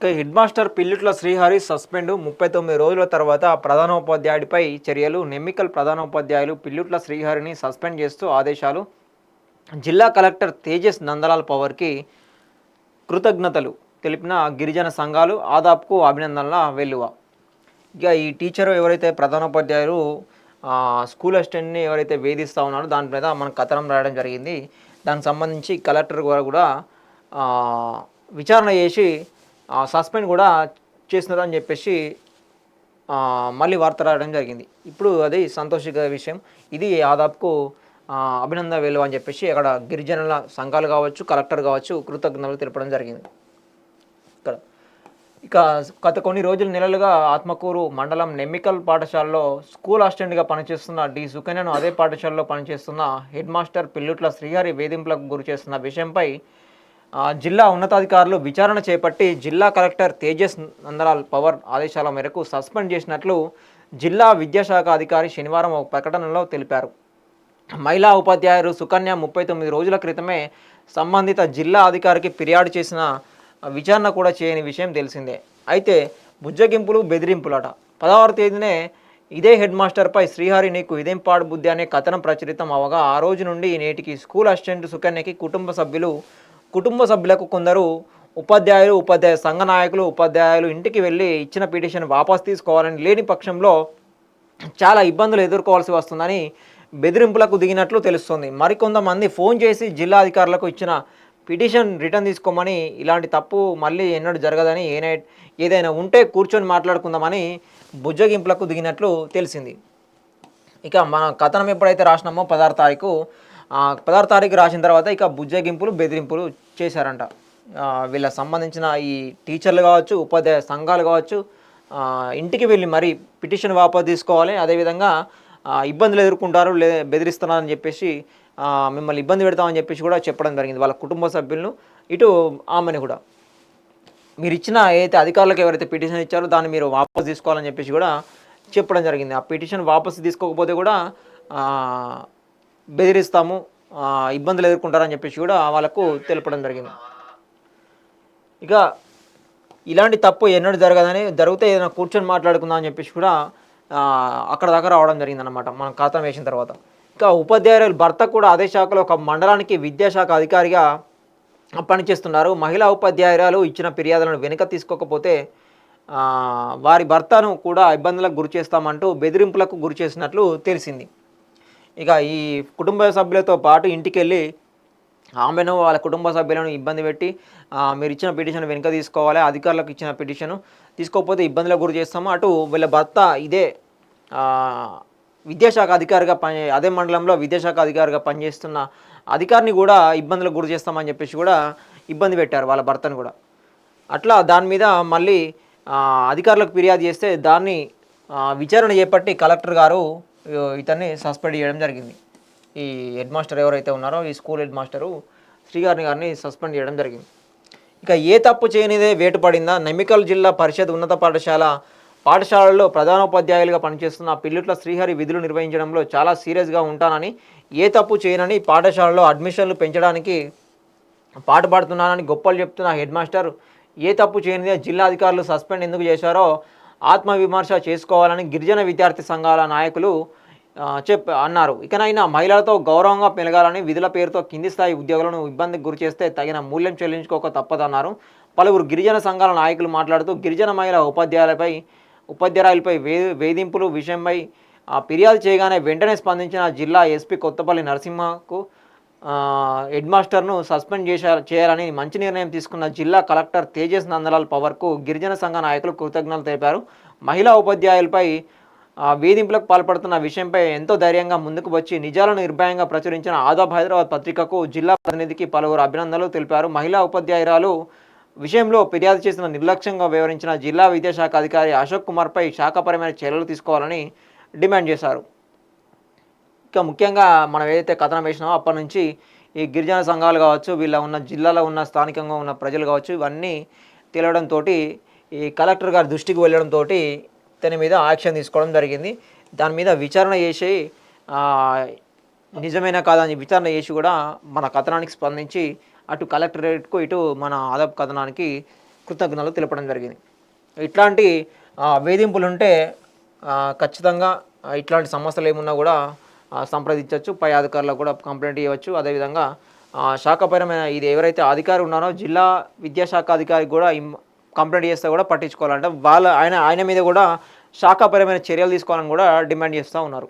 Head master Pillutla Srihari suspend ముప్పై తొమ్మిది రోజుల తర్వాత ప్రధానోపాధ్యాయుడిపై చర్యలు. నెమ్మికల్ ప్రధానోపాధ్యాయులు పిల్లుట్ల శ్రీహరిని సస్పెండ్ చేస్తూ ఆదేశాలు. జిల్లా కలెక్టర్ తేజస్ నందలాల్ పవర్కి కృతజ్ఞతలు తెలిపిన గిరిజన సంఘాలు ఆదాబ్కు అభినందనల వెల్లువ. ఇక ఈ టీచరు ఎవరైతే ప్రధానోపాధ్యాయులు స్కూల్ అసిస్టెంట్ని ఎవరైతే వేధిస్తూ ఉన్నారో దాని మీద మనకు కథనం రాయడం జరిగింది. దానికి సంబంధించి కలెక్టర్ కూడా విచారణ చేసి సస్పెండ్ కూడా చేస్తున్నారని చెప్పేసి మళ్ళీ వార్త రావడం జరిగింది. ఇప్పుడు అది సంతోషిక విషయం. ఇది ఆదాబ్కు అభినందన వెలువ అని చెప్పేసి అక్కడ గిరిజనుల సంఘాలు కావచ్చు కలెక్టర్ కావచ్చు కృతజ్ఞతలు తెలపడం జరిగింది. ఇక్కడ. ఇక గత కొన్ని రోజులు నెలలుగా ఆత్మకూరు మండలం నెమ్మికల్ పాఠశాలలో స్కూల్ అసిస్టెంట్గా పనిచేస్తున్న డి. సుకన్యను అదే పాఠశాలలో పనిచేస్తున్న హెడ్ మాస్టర్ పిల్లుట్ల శ్రీహరి వేధింపులకు గురి చేస్తున్న విషయంపై జిల్లా ఉన్నతాధికారులు విచారణ చేపట్టి జిల్లా కలెక్టర్ తేజస్ నందలాల్ పవర్ ఆదేశాల మేరకు సస్పెండ్ చేసినట్లు జిల్లా విద్యాశాఖ అధికారి శనివారం ఒక ప్రకటనలో తెలిపారు. మహిళా ఉపాధ్యాయులు సుకన్య ముప్పై తొమ్మిది రోజుల క్రితమే సంబంధిత జిల్లా అధికారికి ఫిర్యాదు చేసిన విచారణ కూడా చేయని విషయం తెలిసిందే. అయితే బుజ్జగింపులు బెదిరింపులట. పదహారు తేదీనే ఇదే హెడ్ మాస్టర్పై శ్రీహరి నీకు ఇదేం పాడు బుద్ధి అనే కథనం ప్రచురితం అవగా ఆ రోజు నుండి నేటికి స్కూల్ అసిస్టెంట్ సుకన్యకి కుటుంబ సభ్యులు కుటుంబ సభ్యులకు కొందరు ఉపాధ్యాయులు ఉపాధ్యాయ సంఘ నాయకులు ఉపాధ్యాయులు ఇంటికి వెళ్ళి ఇచ్చిన పిటిషన్ వాపస్ తీసుకోవాలని లేని పక్షంలో చాలా ఇబ్బందులు ఎదుర్కోవాల్సి వస్తుందని బెదిరింపులకు దిగినట్లు తెలుస్తుంది. మరికొంతమంది ఫోన్ చేసి జిల్లా అధికారులకు ఇచ్చిన పిటిషన్ రిటర్న్ తీసుకోమని ఇలాంటి తప్పు మళ్ళీ ఎన్నడూ జరగదని ఏనై ఏదైనా ఉంటే కూర్చొని మాట్లాడుకుందామని బుజ్జగింపులకు దిగినట్లు తెలిసింది. ఇక మన కథనం ఎప్పుడైతే రాసినామో పదహారు తారీఖు పదహారు తారీఖు రాసిన తర్వాత ఇక బుజ్జగింపులు బెదిరింపులు చేశారంట. వీళ్ళకి సంబంధించిన ఈ టీచర్లు కావచ్చు ఉపాధ్యాయ సంఘాలు కావచ్చు ఇంటికి వెళ్ళి మరి పిటిషన్ వాపసు తీసుకోవాలి. అదేవిధంగా ఇబ్బందులు ఎదుర్కొంటారు లే బెదిరిస్తున్నారని చెప్పేసి మిమ్మల్ని ఇబ్బంది పెడతామని చెప్పేసి కూడా చెప్పడం జరిగింది. వాళ్ళ కుటుంబ సభ్యులను ఇటు ఆమెను కూడా. మీరు ఇచ్చిన ఏదైతే అధికారులకు ఎవరైతే పిటిషన్ ఇచ్చారో దాన్ని మీరు వాపసు తీసుకోవాలని చెప్పేసి కూడా చెప్పడం జరిగింది. ఆ పిటిషన్ వాపసు తీసుకోకపోతే కూడా బెదిరిస్తాము ఇబ్బందులు ఎదుర్కొంటారని చెప్పేసి కూడా వాళ్ళకు తెలపడం జరిగింది. ఇక ఇలాంటి తప్పు ఎన్నడూ జరగదని జరిగితే ఏదైనా కూర్చొని మాట్లాడుకుందాం అని చెప్పేసి కూడా అక్కడ దాకా రావడం జరిగిందనమాట మనం ఖాతం వేసిన తర్వాత. ఇంకా ఉపాధ్యాయులు భర్త కూడా అదే శాఖలో ఒక మండలానికి విద్యాశాఖ అధికారిగా పనిచేస్తున్నారు. మహిళా ఉపాధ్యాయురాలు ఇచ్చిన ఫిర్యాదులను వెనుక తీసుకోకపోతే వారి భర్తను కూడా ఇబ్బందులకు గురి చేస్తామంటూ బెదిరింపులకు గురి చేసినట్లు తెలిసింది. ఇక ఈ కుటుంబ సభ్యులతో పాటు ఇంటికి వెళ్ళి ఆమెను వాళ్ళ కుటుంబ సభ్యులను ఇబ్బంది పెట్టి మీరు ఇచ్చిన పిటిషన్ వెనుక తీసుకోవాలి అధికారులకు ఇచ్చిన పిటిషన్ తీసుకోకపోతే ఇబ్బందులకు గురి చేస్తాము. అటు వీళ్ళ భర్త ఇదే విద్యాశాఖ అధికారిగా పని అదే మండలంలో విద్యాశాఖ అధికారిగా పనిచేస్తున్న అధికారిని కూడా ఇబ్బందులకు గురి చేస్తామని చెప్పేసి కూడా ఇబ్బంది పెట్టారు వాళ్ళ భర్తను కూడా. అట్లా దాని మీద మళ్ళీ అధికారులకు ఫిర్యాదు చేస్తే దాన్ని విచారణ చేపట్టి కలెక్టర్ గారు ఇతన్ని సస్పెండ్ చేయడం జరిగింది. ఈ హెడ్ మాస్టర్ ఎవరైతే ఉన్నారో ఈ స్కూల్ హెడ్ మాస్టరు శ్రీగారిని గారిని సస్పెండ్ చేయడం జరిగింది. ఇక ఏ తప్పు చేయనిదే వేటు పడిందా నమ్మికల్ జిల్లా పరిషత్ ఉన్నత పాఠశాల పాఠశాలల్లో ప్రధానోపాధ్యాయులుగా పనిచేస్తున్న పిల్లుట్ల శ్రీహరి విధులు నిర్వహించడంలో చాలా సీరియస్గా ఉంటానని ఏ తప్పు చేయనని పాఠశాలలో అడ్మిషన్లు పెంచడానికి పాటుపడుతున్నానని గొప్పలు చెప్తున్న హెడ్ మాస్టర్ ఏ తప్పు చేయనిదే జిల్లా అధికారులు సస్పెండ్ ఎందుకు చేశారో ఆత్మవిమర్శ చేసుకోవాలని గిరిజన విద్యార్థి సంఘాల నాయకులు చెప్ అన్నారు. ఇకనైనా మహిళలతో గౌరవంగా పెరగాలని విధుల పేరుతో కింది స్థాయి ఉద్యోగులను ఇబ్బందికి గురి చేస్తే తగిన మూల్యం చెల్లించుకోక తప్పదన్నారు. పలువురు గిరిజన సంఘాల నాయకులు మాట్లాడుతూ గిరిజన మహిళా ఉపాధ్యాయులపై ఉపాధ్యాయులపై వే వేధింపులు విషయంపై ఫిర్యాదు చేయగానే వెంటనే స్పందించిన జిల్లా ఎస్పీ కొత్తపల్లి నరసింహకు హెడ్ మాస్టర్ను సస్పెండ్ చేశా చేయాలని మంచి నిర్ణయం తీసుకున్న జిల్లా కలెక్టర్ తేజస్ నందలాల్ పవర్కు గిరిజన సంఘ నాయకులు కృతజ్ఞతలు తెలిపారు. మహిళా ఉపాధ్యాయులపై వేధింపులకు పాల్పడుతున్న విషయంపై ఎంతో ధైర్యంగా ముందుకు వచ్చి నిజాలను నిర్భయంగా ప్రచురించిన ఆదాబ్ హైదరాబాద్ పత్రికకు జిల్లా ప్రతినిధికి పలువురు అభినందనలు తెలిపారు. మహిళా ఉపాధ్యాయురాలు విషయంలో ఫిర్యాదు చేసిన నిర్లక్ష్యంగా వివరించిన జిల్లా విద్యాశాఖ అధికారి అశోక్ కుమార్పై శాఖపరమైన చర్యలు తీసుకోవాలని డిమాండ్ చేశారు. ఇంకా ముఖ్యంగా మనం ఏదైతే కథనం వేసినామో అప్పటి నుంచి ఈ గిరిజన సంఘాలు కావచ్చు వీళ్ళ ఉన్న జిల్లాలో ఉన్న స్థానికంగా ఉన్న ప్రజలు కావచ్చు ఇవన్నీ తెలియడంతో ఈ కలెక్టర్ గారి దృష్టికి వెళ్ళడంతో ఇతని మీద యాక్షన్ తీసుకోవడం జరిగింది. దాని మీద విచారణ చేసి నిజమైన కాదని విచారణ చేసి కూడా మన కథనానికి స్పందించి అటు కలెక్టరేట్కు ఇటు మన ఆదపు కథనానికి కృతజ్ఞతలు తెలపడం జరిగింది. ఇట్లాంటి వేధింపులు ఉంటే ఖచ్చితంగా ఇట్లాంటి సమస్యలు ఏమున్నా కూడా సంప్రదించవచ్చు. పై అధికారులకు కూడా కంప్లైంట్ ఇవ్వచ్చు. అదేవిధంగా శాఖపరమైన ఇది ఎవరైతే అధికారి ఉన్నారో జిల్లా విద్యాశాఖ అధికారికి కూడా కంప్లైంట్ చేస్తే కూడా పట్టించుకోవాలంటే. వాళ్ళ ఆయన ఆయన మీద కూడా శాఖాపరమైన చర్యలు తీసుకోవాలని కూడా డిమాండ్ చేస్తూ ఉన్నారు.